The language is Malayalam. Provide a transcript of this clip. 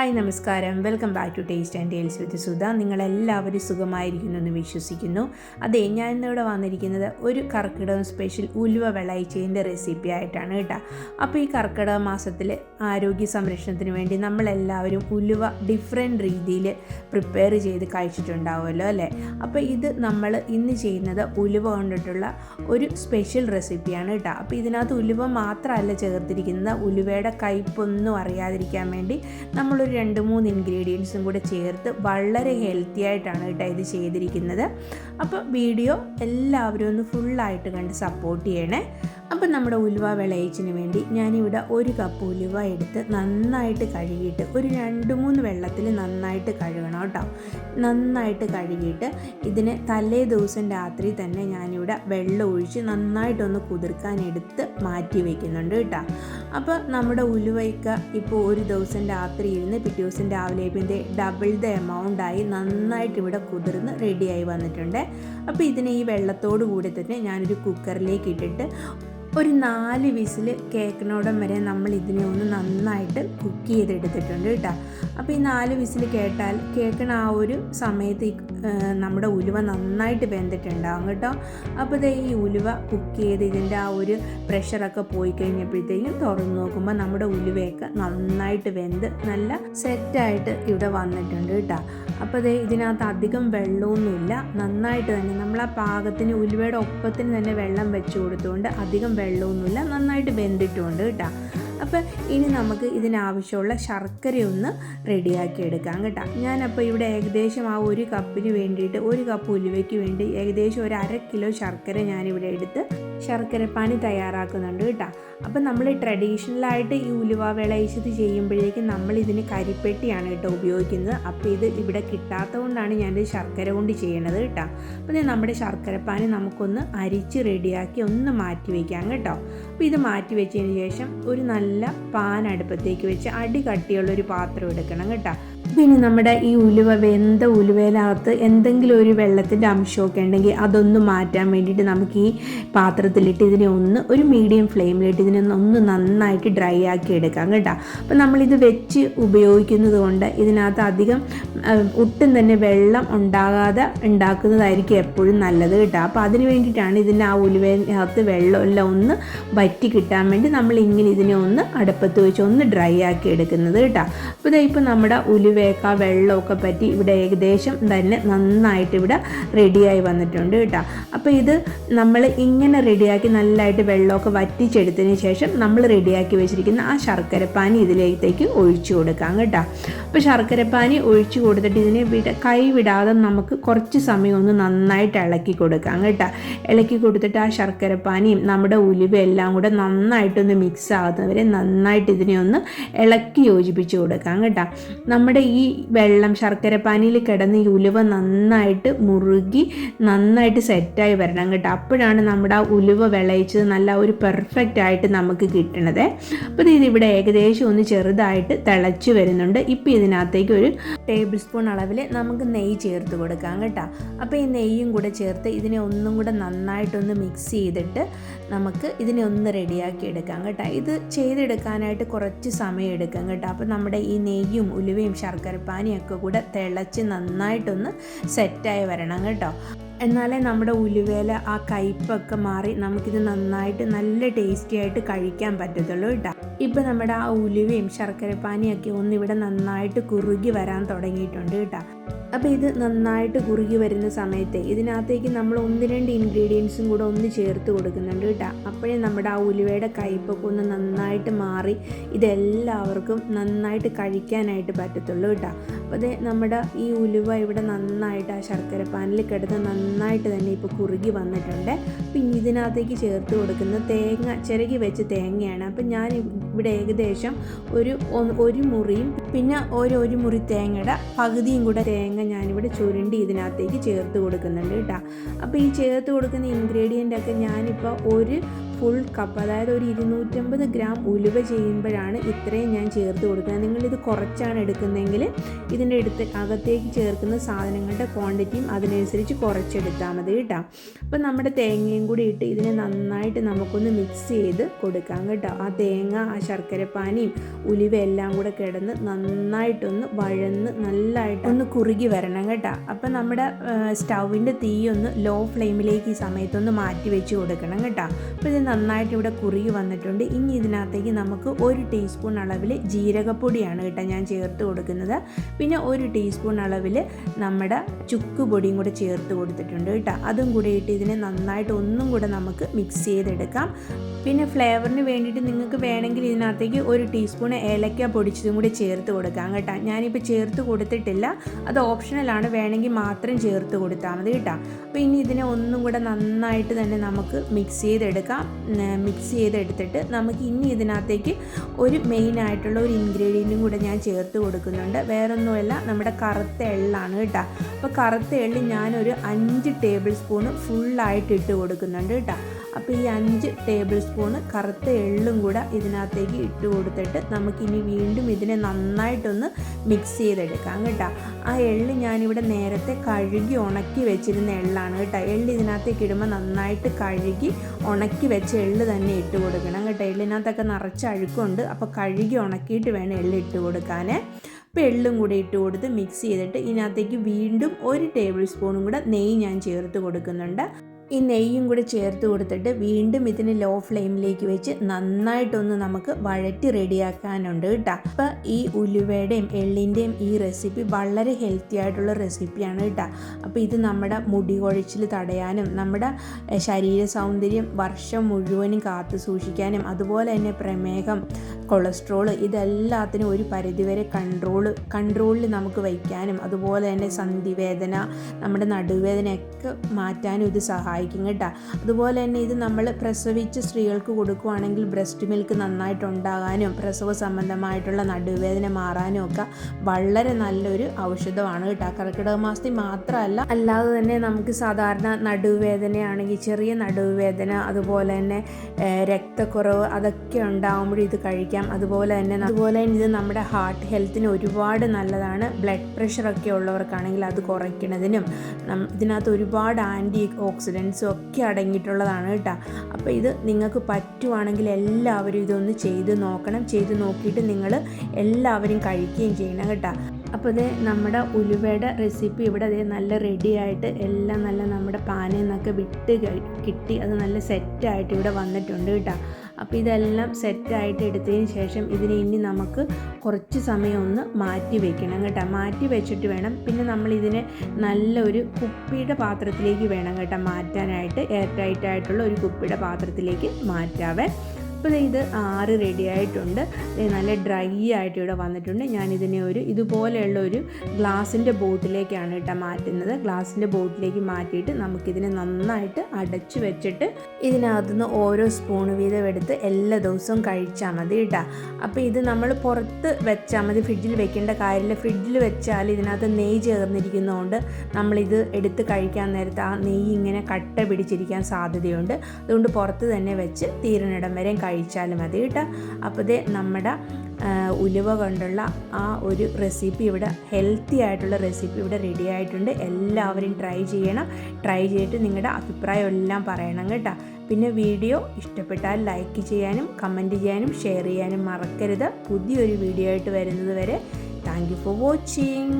ഹായ് നമസ്കാരം. Welcome back to taste and tales with Sudha. നിങ്ങളെല്ലാവരും സുഖമായിരിക്കുന്നു എന്ന് വിശ്വസിക്കുന്നു. അതെ ഞാൻ ഇന്നിവിടെ വന്നിരിക്കുന്നത് ഒരു കർക്കിടകം സ്പെഷ്യൽ ഉലുവ വെള്ളയിച്ചതിന്റെ റെസിപ്പി ആയിട്ടാണ് കേട്ടോ. അപ്പോൾ ഈ കർക്കിടക മാസത്തിൽ ആരോഗ്യ സംരക്ഷണത്തിന് വേണ്ടി നമ്മളെല്ലാവരും ഉലുവ ഡിഫറെന്റ് രീതിയിൽ പ്രിപ്പയർ ചെയ്ത് കഴിച്ചിട്ടുണ്ടാവുമല്ലോ അല്ലേ? അപ്പോൾ ഇത് നമ്മൾ ഇന്ന് ചെയ്യുന്നത് ഉലുവ കൊണ്ടിട്ടുള്ള ഒരു സ്പെഷ്യൽ റെസിപ്പിയാണ് കേട്ടോ. അപ്പോൾ ഇതിനകത്ത് ഉലുവ മാത്രമല്ല ചേർത്തിരിക്കുന്നത്. ഉലുവയുടെ കയ്പൊന്നും അറിയാതിരിക്കാൻ വേണ്ടി നമ്മളൊരു രണ്ട് മൂന്ന് ഇൻഗ്രീഡിയൻസും കൂടെ ചേർത്ത് വളരെ ഹെൽത്തി ആയിട്ടാണ് കേട്ടോ ഇത് ചെയ്തിരിക്കുന്നത്. അപ്പോൾ വീഡിയോ എല്ലാവരും ഒന്ന് ഫുള്ളായിട്ട് കണ്ട് സപ്പോർട്ട് ചെയ്യണേ. അപ്പം നമ്മുടെ ഉലുവ വിളയിച്ചിന് വേണ്ടി ഞാനിവിടെ ഒരു കപ്പ് ഉലുവ എടുത്ത് നന്നായിട്ട് കഴുകിയിട്ട് ഒരു രണ്ട് മൂന്ന് വെള്ളത്തിൽ നന്നായിട്ട് കഴുകണം കേട്ടോ. നന്നായിട്ട് കഴുകിയിട്ട് ഇതിന് തലേ ദിവസം രാത്രി തന്നെ ഞാനിവിടെ വെള്ളം ഒഴിച്ച് നന്നായിട്ടൊന്ന് കുതിർക്കാൻ എടുത്ത് മാറ്റി വയ്ക്കുന്നുണ്ട് കേട്ടോ. അപ്പോൾ നമ്മുടെ ഉലുവയ്ക്ക ഇപ്പോൾ ഒരു ദിവസം രാത്രി ഇരുന്ന് പിറ്റേ ദിവസം രാവിലെ ഇതിന്റെ ഡബിൾ ദ എമൗണ്ടായി നന്നായിട്ട് ഇവിടെ കുതിർന്ന് റെഡിയായി വന്നിട്ടുണ്ട്. അപ്പോൾ ഇതിനെ ഈ വെള്ളത്തോടു കൂടി തന്നെ ഞാനൊരു കുക്കറിലേക്ക് ഇട്ടിട്ട് ഒരു നാല് വിസിൽ കേക്കിനോടം വരെ നമ്മൾ ഇതിനെ ഒന്ന് നന്നായിട്ട് കുക്ക് ചെയ്തെടുത്തിട്ടുണ്ട് കേട്ടോ. അപ്പോൾ ഈ നാല് വിസിൽ കേട്ടാൽ കേക്കിന് ആ ഒരു സമയത്ത് നമ്മുടെ ഉലുവ നന്നായിട്ട് വെന്തിട്ടുണ്ടാകും കേട്ടോ. അപ്പോൾ ഇത് ഈ ഉലുവ കുക്ക് ചെയ്ത് ഇതിന്റെ ആ ഒരു പ്രഷറൊക്കെ പോയി കഴിഞ്ഞപ്പോഴത്തേക്കും തുറന്ന് നോക്കുമ്പോൾ നമ്മുടെ ഉലുവയൊക്കെ നന്നായിട്ട് വെന്ത് നല്ല സെറ്റായിട്ട് ഇവിടെ വന്നിട്ടുണ്ട് കേട്ടോ. അപ്പോൾ ഇത് ഇതിനകത്ത് അധികം വെള്ളമൊന്നുമില്ല. നന്നായിട്ട് തന്നെ നമ്മൾ ആ പാകത്തിന് ഉലുവയുടെ ഒപ്പത്തിന് തന്നെ വെള്ളം വെച്ച് കൊടുത്തുകൊണ്ട് അധികം വെള്ളമൊന്നുമില്ല. നന്നായിട്ട് വെന്തിട്ടുണ്ട് കേട്ടോ. അപ്പോൾ ഇനി നമുക്ക് ഇതിനാവശ്യമുള്ള ശർക്കരയൊന്ന് റെഡിയാക്കി എടുക്കാം കേട്ടോ. ഞാനപ്പോൾ ഇവിടെ ഏകദേശം ആ ഒരു കപ്പിന് വേണ്ടിയിട്ട് ഒരു കപ്പ് ഉലുവയ്ക്ക് വേണ്ടി ഏകദേശം ഒരു അര കിലോ ശർക്കര ഞാനിവിടെ എടുത്ത് ശർക്കരപ്പാനി തയ്യാറാക്കുന്നുണ്ട് കേട്ടോ. അപ്പം നമ്മൾ ട്രഡീഷണലായിട്ട് ഈ ഉലുവ വിളയിച്ചത് ചെയ്യുമ്പോഴേക്കും നമ്മൾ ഇതിന് കരിപ്പെട്ടിയാണ് കേട്ടോ ഉപയോഗിക്കുന്നത്. അപ്പോൾ ഇത് ഇവിടെ കിട്ടാത്തതുകൊണ്ടാണ് ഞാനിത് ശർക്കര കൊണ്ട് ചെയ്യണത് കേട്ടോ. അപ്പോൾ നമ്മുടെ ശർക്കരപ്പാനി നമുക്കൊന്ന് അരിച്ച് റെഡിയാക്കി ഒന്ന് മാറ്റി വയ്ക്കാം കേട്ടോ. അപ്പോൾ ഇത് മാറ്റി വെച്ചതിന് ശേഷം ഒരു നല്ല പാൻ അടുപ്പത്തേക്ക് വെച്ച് അടി കട്ടിയുള്ള ഒരു പാത്രം എടുക്കണം കേട്ടോ. പിന്നെ നമ്മുടെ ഈ ഉലുവ വെന്ത ഉലുവയിനകത്ത് എന്തെങ്കിലും ഒരു വെള്ളത്തിന്റെ അംശമൊക്കെ ഉണ്ടെങ്കിൽ അതൊന്ന് മാറ്റാൻ വേണ്ടിയിട്ട് നമുക്ക് ഈ പാത്രത്തിലിട്ട് ഇതിനെ ഒന്ന് ഒരു മീഡിയം ഫ്ലെയിമിലിട്ട് ഇതിനെ ഒന്ന് നന്നായിട്ട് ഡ്രൈ ആക്കി എടുക്കാം കേട്ടോ. അപ്പം നമ്മളിത് വെച്ച് ഉപയോഗിക്കുന്നത് കൊണ്ട് ഇതിനകത്ത് അധികം ഒട്ടും തന്നെ വെള്ളം ഉണ്ടാകാതെ ഉണ്ടാക്കുന്നതായിരിക്കും എപ്പോഴും നല്ലത് കേട്ടോ. അപ്പോൾ അതിന് വേണ്ടിയിട്ടാണ് ഇതിന്റെ ആ ഉലുവയിനകത്ത് വെള്ളമെല്ലാം ഒന്ന് വറ്റി കിട്ടാൻ വേണ്ടി നമ്മൾ ഇങ്ങനെ ഇതിനെ ഒന്ന് അടുപ്പത്ത് വെച്ച് ഒന്ന് ഡ്രൈ ആക്കി എടുക്കുന്നത് കേട്ടോ. അപ്പോൾ ഇതായിപ്പോൾ നമ്മുടെ നമ്മുടെ ഉലുവയൊക്കെ ആ വെള്ളമൊക്കെ പറ്റി ഇവിടെ ഏകദേശം തന്നെ നന്നായിട്ട് ഇവിടെ റെഡിയായി വന്നിട്ടുണ്ട് കേട്ടോ. അപ്പോൾ ഇത് നമ്മൾ ഇങ്ങനെ റെഡിയാക്കി നല്ലതായിട്ട് വെള്ളമൊക്കെ വറ്റിച്ചെടുത്തതിന് ശേഷം നമ്മൾ റെഡിയാക്കി വെച്ചിരിക്കുന്ന ആ ശർക്കരപ്പാനി ഇതിലേക്ക് ഒഴിച്ചു കൊടുക്കാം കേട്ടോ. അപ്പോൾ ശർക്കരപ്പാനി ഒഴിച്ചു കൊടുത്തിട്ട് ഇതിനെ വിട കൈവിടാതെ നമുക്ക് കുറച്ച് സമയം ഒന്ന് നന്നായിട്ട് ഇളക്കി കൊടുക്കാം കേട്ടോ. ഇളക്കി കൊടുത്തിട്ട് ആ ശർക്കരപ്പാനിയും നമ്മുടെ ഉലുവെല്ലാം കൂടെ നന്നായിട്ടൊന്ന് മിക്സ് ആകുന്നവരെ നന്നായിട്ട് ഇതിനെ ഒന്ന് ഇളക്കി യോജിപ്പിച്ച് കൊടുക്കാം കേട്ടോ. നമ്മുടെ ഈ വെള്ളം ശർക്കരപ്പാനിയിൽ കിടന്ന് ഈ ഉലുവ നന്നായിട്ട് മുറുകി നന്നായിട്ട് സെറ്റായി വരണം കേട്ടോ. അപ്പോഴാണ് നമ്മുടെ ആ ഉലുവ വിളയിച്ചത് നല്ല ഒരു പെർഫെക്റ്റ് ആയിട്ട് നമുക്ക് കിട്ടണത്. അപ്പോൾ ഇത് ഇവിടെ ഏകദേശം ഒന്ന് ചെറുതായിട്ട് തിളച്ച് വരുന്നുണ്ട്. ഇപ്പോൾ ഇതിനകത്തേക്ക് ഒരു ടേബിൾ സ്പൂൺ അളവിൽ നമുക്ക് നെയ്യ് ചേർത്ത് കൊടുക്കാം കേട്ടോ. അപ്പോൾ ഈ നെയ്യും കൂടെ ചേർത്ത് ഇതിനെ ഒന്നും കൂടെ നന്നായിട്ടൊന്ന് മിക്സ് ചെയ്തിട്ട് നമുക്ക് ഇതിനെ ഒന്ന് റെഡിയാക്കി എടുക്കാം കേട്ടോ. ഇത് ചെയ്തെടുക്കാനായിട്ട് കുറച്ച് സമയം എടുക്കാം കേട്ടോ. അപ്പോൾ നമ്മുടെ ഈ നെയ്യും ഉലുവയും ശർക്കരപ്പാനിയും ഒക്കെ കൂടെ തിളച്ച് നന്നായിട്ടൊന്ന് സെറ്റായി വരണം കേട്ടോ. എന്നാലേ നമ്മുടെ ഉലുവേല ആ കയ്പൊക്കെ മാറി നമുക്കിത് നന്നായിട്ട് നല്ല ടേസ്റ്റി ആയിട്ട് കഴിക്കാൻ പറ്റത്തുള്ളൂ കേട്ടോ. ഇപ്പം നമ്മുടെ ആ ഉലുവയും ശർക്കരപ്പാനിയൊക്കെ ഒന്നിവിടെ നന്നായിട്ട് കുറുകി വരാൻ തുടങ്ങിയിട്ടുണ്ട് കേട്ടോ. അപ്പോൾ ഇത് നന്നായിട്ട് കുറുകി വരുന്ന സമയത്ത് ഇതിനകത്തേക്ക് നമ്മൾ ഒന്ന് രണ്ട് ഇൻഗ്രീഡിയൻസും കൂടെ ഒന്ന് ചേർത്ത് കൊടുക്കുന്നുണ്ട് കേട്ടോ. അപ്പോഴേ നമ്മുടെ ആ ഉലുവയുടെ കയ്പൊക്കെ ഒന്ന് നന്നായിട്ട് മാറി ഇതെല്ലാവർക്കും നന്നായിട്ട് കഴിക്കാനായിട്ട് പറ്റത്തുള്ളൂ കേട്ടോ. അപ്പോൾ അതേ നമ്മുടെ ഈ ഉലുവ ഇവിടെ നന്നായിട്ട് ആ ശർക്കര പാനിൽ കിടന്ന് നന്നായിട്ട് തന്നെ ഇപ്പോൾ കുറുകി വന്നിട്ടുണ്ട്. പിന്നെ ഇതിനകത്തേക്ക് ചേർത്ത് കൊടുക്കുന്ന തേങ്ങ ചിരകി വെച്ച് തേങ്ങയാണ്. അപ്പം ഞാൻ ഇവിടെ ഏകദേശം ഒരു ഒരു മുറിയും പിന്നെ ഒരു ഒരു മുറി തേങ്ങയുടെ പകുതിയും കൂടെ തേങ്ങ ഞാനിവിടെ ചുരുണ്ടി ഇതിനകത്തേക്ക് ചേർത്ത് കൊടുക്കുന്നുണ്ട് കേട്ടോ. അപ്പോൾ ഈ ചേർത്ത് കൊടുക്കുന്ന ഇൻഗ്രീഡിയന്റ് ഒക്കെ ഞാനിപ്പോൾ ഒരു ഫുൾ കപ്പ് അതായത് ഒരു ഇരുന്നൂറ്റമ്പത് ഗ്രാം ഉലുവ ചെയ്യുമ്പോഴാണ് ഇത്രയും ഞാൻ ചേർത്ത് കൊടുക്കുന്നത്. നിങ്ങളിത് കുറച്ചാണ് എടുക്കുന്നതെങ്കിൽ ഇതിന്റെ അടുത്ത് അകത്തേക്ക് ചേർക്കുന്ന സാധനങ്ങളുടെ ക്വാണ്ടിറ്റിയും അതിനനുസരിച്ച് കുറച്ചെടുത്താൽ മതി കേട്ടോ. അപ്പം നമ്മുടെ തേങ്ങയും കൂടി ഇട്ട് ഇതിനെ നന്നായിട്ട് നമുക്കൊന്ന് മിക്സ് ചെയ്ത് കൊടുക്കാം കേട്ടോ. ആ തേങ്ങ ആ ശർക്കരപ്പാനിയും ഉലുവ എല്ലാം കൂടെ കിടന്ന് നന്നായിട്ടൊന്ന് വഴന്ന് നല്ലതായിട്ട് ഒന്ന് കുറുകി വരണം കേട്ടോ. അപ്പം നമ്മുടെ സ്റ്റൗവിന്റെ തീയൊന്ന് ലോ ഫ്ലെയിമിലേക്ക് ഈ സമയത്തൊന്ന് മാറ്റി വെച്ച് കൊടുക്കണം കേട്ടോ. അപ്പോൾ ഇത് നന്നായിട്ട് ഇവിടെ കുറുകി വന്നിട്ടുണ്ട്. ഇനി ഇതിനകത്തേക്ക് നമുക്ക് ഒരു ടീസ്പൂൺ അളവിൽ ജീരകപ്പൊടിയാണ് കേട്ടോ ഞാൻ ചേർത്ത് കൊടുക്കുന്നത്. പിന്നെ ഒരു ടീസ്പൂൺ അളവിൽ നമ്മുടെ ചുക്ക് പൊടിയും കൂടെ ചേർത്ത് കൊടുത്തിട്ടുണ്ട് കേട്ടോ. അതും കൂടെ ഇട്ട് ഇതിനെ നന്നായിട്ട് ഒന്നും കൂടെ നമുക്ക് മിക്സ് ചെയ്തെടുക്കാം. പിന്നെ ഫ്ലേവറിന് വേണ്ടിയിട്ട് നിങ്ങൾക്ക് വേണമെങ്കിൽ ഇതിനകത്തേക്ക് ഒരു ടീസ്പൂൺ ഏലക്ക പൊടിച്ചതും കൂടി ചേർത്ത് കൊടുക്കാം കേട്ടോ. ഞാനിപ്പോൾ ചേർത്ത് കൊടുത്തിട്ടില്ല. അത് ഓപ്ഷണലാണ് വേണമെങ്കിൽ മാത്രം ചേർത്ത് കൊടുത്താൽ മതി കേട്ടോ. അപ്പോൾ ഇനി ഇതിനെ ഒന്നും കൂടെ നന്നായിട്ട് തന്നെ നമുക്ക് മിക്സ് ചെയ്തെടുക്കാം. മിക്സ് ചെയ്തെടുത്തിട്ട് നമുക്ക് ഇനി ഇതിനകത്തേക്ക് ഒരു മെയിൻ ആയിട്ടുള്ള ഒരു ഇൻഗ്രീഡിയന്റും കൂടെ ഞാൻ ചേർത്ത് കൊടുക്കുന്നുണ്ട്. വേറൊന്നുമല്ല നമ്മുടെ കറുത്ത എള്ളാണ് കേട്ടോ. അപ്പോൾ കറുത്ത എള്ള് ഞാനൊരു അഞ്ച് ടേബിൾ സ്പൂണ് ഫുള്ളായിട്ട് ഇട്ട് കൊടുക്കുന്നുണ്ട് കേട്ടോ. അപ്പോൾ ഈ അഞ്ച് ടേബിൾ സ്പൂണ് കറുത്ത എള്ളും കൂടെ ഇതിനകത്തേക്ക് ഇട്ട് കൊടുത്തിട്ട് നമുക്കിനി വീണ്ടും ഇതിനെ നന്നായിട്ടൊന്ന് മിക്സ് ചെയ്തെടുക്കാം കേട്ടോ. ആ എള്ള് ഞാനിവിടെ നേരത്തെ കഴുകി ഉണക്കി വെച്ചിരുന്ന എള്ളാണ് കേട്ടോ. എള്ള് ഇതിനകത്തേക്ക് ഇടുമ്പോൾ നന്നായിട്ട് കഴുകി ഉണക്കി വെച്ച എള്ള് തന്നെ ഇട്ട് കൊടുക്കണം കേട്ടോ. എള്ളിനകത്തൊക്കെ നിറച്ച് അഴുക്കുണ്ട്. അപ്പോൾ കഴുകി ഉണക്കിയിട്ട് വേണം എള്ള് ഇട്ട് കൊടുക്കാൻ അപ്പോൾ എള്ളും കൂടെ ഇട്ട് കൊടുത്ത് മിക്സ് ചെയ്തിട്ട് ഇതിനകത്തേക്ക് വീണ്ടും ഒരു ടേബിൾ സ്പൂണും കൂടെ നെയ്യ് ഞാൻ ചേർത്ത് കൊടുക്കുന്നുണ്ട്. ഈ നെയ്യും കൂടി ചേർത്ത് കൊടുത്തിട്ട് വീണ്ടും ഇതിന് ലോ ഫ്ലെയിമിലേക്ക് വെച്ച് നന്നായിട്ടൊന്ന് നമുക്ക് വഴറ്റി റെഡിയാക്കാനുണ്ട് കേട്ടോ. അപ്പോൾ ഈ ഉലുവയുടെയും എള്ളിന്റെയും ഈ റെസിപ്പി വളരെ ഹെൽത്തി ആയിട്ടുള്ള റെസിപ്പിയാണ് കേട്ടോ. അപ്പോൾ ഇത് നമ്മുടെ മുടി കൊഴിച്ചിൽ തടയാനും നമ്മുടെ ശരീര സൗന്ദര്യം വർഷം മുഴുവനും കാത്തു സൂക്ഷിക്കാനും അതുപോലെ തന്നെ പ്രമേഹം കൊളസ്ട്രോൾ ഇതെല്ലാത്തിനും ഒരു പരിധിവരെ കൺട്രോൾ കൺട്രോളിൽ നമുക്ക് വയ്ക്കാനും അതുപോലെ തന്നെ സന്ധിവേദന നമ്മുടെ നടുവേദനയൊക്കെ മാറ്റാനും ഇത് സഹായിക്കും കേട്ടോ. അതുപോലെ തന്നെ ഇത് നമ്മൾ പ്രസവിച്ച് സ്ത്രീകൾക്ക് കൊടുക്കുവാണെങ്കിൽ ബ്രസ്റ്റ് മിൽക്ക് നന്നായിട്ടുണ്ടാകാനും പ്രസവ സംബന്ധമായിട്ടുള്ള നടുവേദന മാറാനും ഒക്കെ വളരെ നല്ലൊരു ഔഷധമാണ് കേട്ടോ. കർക്കിടക മാസത്തിൽ മാത്രമല്ല അല്ലാതെ തന്നെ നമുക്ക് സാധാരണ നടുവേദനയാണെങ്കിൽ ചെറിയ നടുവേദന അതുപോലെ തന്നെ രക്തക്കുറവ് അതൊക്കെ ഉണ്ടാകുമ്പോഴും ഇത് കഴിക്കാം അതുപോലെ തന്നെ അതുപോലെ ഇത് നമ്മുടെ ഹാർട്ട് ഹെൽത്തിന് ഒരുപാട് നല്ലതാണ്. ബ്ലഡ് പ്രഷറൊക്കെ ഉള്ളവർക്കാണെങ്കിൽ അത് കുറയ്ക്കുന്നതിനും ഇതിനകത്ത് ഒരുപാട് ആന്റി ഓക്സിഡൻസും ഒക്കെ അടങ്ങിയിട്ടുള്ളതാണ് കേട്ടോ. അപ്പോൾ ഇത് നിങ്ങൾക്ക് പറ്റുവാണെങ്കിൽ എല്ലാവരും ഇതൊന്ന് ചെയ്ത് നോക്കണം. ചെയ്ത് നോക്കിയിട്ട് നിങ്ങൾ എല്ലാവരും കഴിക്കുകയും ചെയ്യണം കേട്ടോ. അപ്പോൾ ഇത് നമ്മുടെ ഉലുവയുടെ റെസിപ്പി ഇവിടെ അതേ നല്ല റെഡി ആയിട്ട് എല്ലാം നല്ല നമ്മുടെ പാനയിൽ നിന്നൊക്കെ വിട്ട് കിട്ടി. അത് നല്ല സെറ്റായിട്ട് ഇവിടെ വന്നിട്ടുണ്ട് കേട്ടോ. അപ്പോൾ ഇതെല്ലാം സെറ്റായിട്ട് എടുത്തതിന് ശേഷം ഇതിനെ ഇനി നമുക്ക് കുറച്ച് സമയം ഒന്ന് മാറ്റി വയ്ക്കണം കേട്ടോ. മാറ്റി വെച്ചിട്ട് വേണം. പിന്നെ നമ്മൾ ഇതിനെ നല്ലൊരു കുപ്പിയുടെ പാത്രത്തിലേക്ക് വേണം കേട്ടോ മാറ്റാനായിട്ട്. എയർ ടൈറ്റ് ആയിട്ടുള്ള ഒരു കുപ്പിയുടെ പാത്രത്തിലേക്ക് മാറ്റാവേ. അപ്പോൾ ഇത് ആറ് റെഡി ആയിട്ടുണ്ട്. നല്ല ഡ്രൈ ആയിട്ട് ഇവിടെ വന്നിട്ടുണ്ട്. ഞാനിതിനെ ഒരു ഇതുപോലെയുള്ള ഒരു ഗ്ലാസിന്റെ ബോട്ടിലേക്കാണ് കേട്ടോ മാറ്റുന്നത്. ഗ്ലാസിന്റെ ബോട്ടിലേക്ക് മാറ്റിയിട്ട് നമുക്കിതിനെ നന്നായിട്ട് അടച്ചു വെച്ചിട്ട് ഇതിനകത്തുനിന്ന് ഓരോ സ്പൂൺ വീതം എടുത്ത് എല്ലാ ദിവസവും കഴിച്ചാൽ മതി കേട്ടോ. അപ്പോൾ ഇത് നമ്മൾ പുറത്ത് വെച്ചാൽ മതി. ഫ്രിഡ്ജിൽ വെക്കേണ്ട കാര്യമില്ല. ഫ്രിഡ്ജിൽ വെച്ചാൽ ഇതിനകത്ത് നെയ്യ് ചേർന്നിരിക്കുന്നതുകൊണ്ട് നമ്മളിത് എടുത്ത് കഴിക്കാൻ നേരത്ത് ആ നെയ്യ് ഇങ്ങനെ കട്ട പിടിച്ചിരിക്കാൻ സാധ്യതയുണ്ട്. അതുകൊണ്ട് പുറത്ത് തന്നെ വെച്ച് തീരണിടം വരെയും കഴിച്ചാൽ മതി കേട്ടോ. അപ്പോൾ ഇതേ നമ്മുടെ ഉലുവ കൊണ്ടുള്ള ആ ഒരു റെസിപ്പി ഇവിടെ ഹെൽത്തി ആയിട്ടുള്ള റെസിപ്പി ഇവിടെ റെഡി ആയിട്ടുണ്ട്. എല്ലാവരും ട്രൈ ചെയ്യണം. ട്രൈ ചെയ്തിട്ട് നിങ്ങളുടെ അഭിപ്രായം എല്ലാം പറയണം കേട്ടോ. പിന്നെ വീഡിയോ ഇഷ്ടപ്പെട്ടാൽ ലൈക്ക് ചെയ്യാനും കമന്റ് ചെയ്യാനും ഷെയർ ചെയ്യാനും മറക്കരുത്. പുതിയൊരു വീഡിയോ ആയിട്ട് വരുന്നത് വരെ താങ്ക് യു ഫോർ വാച്ചിങ്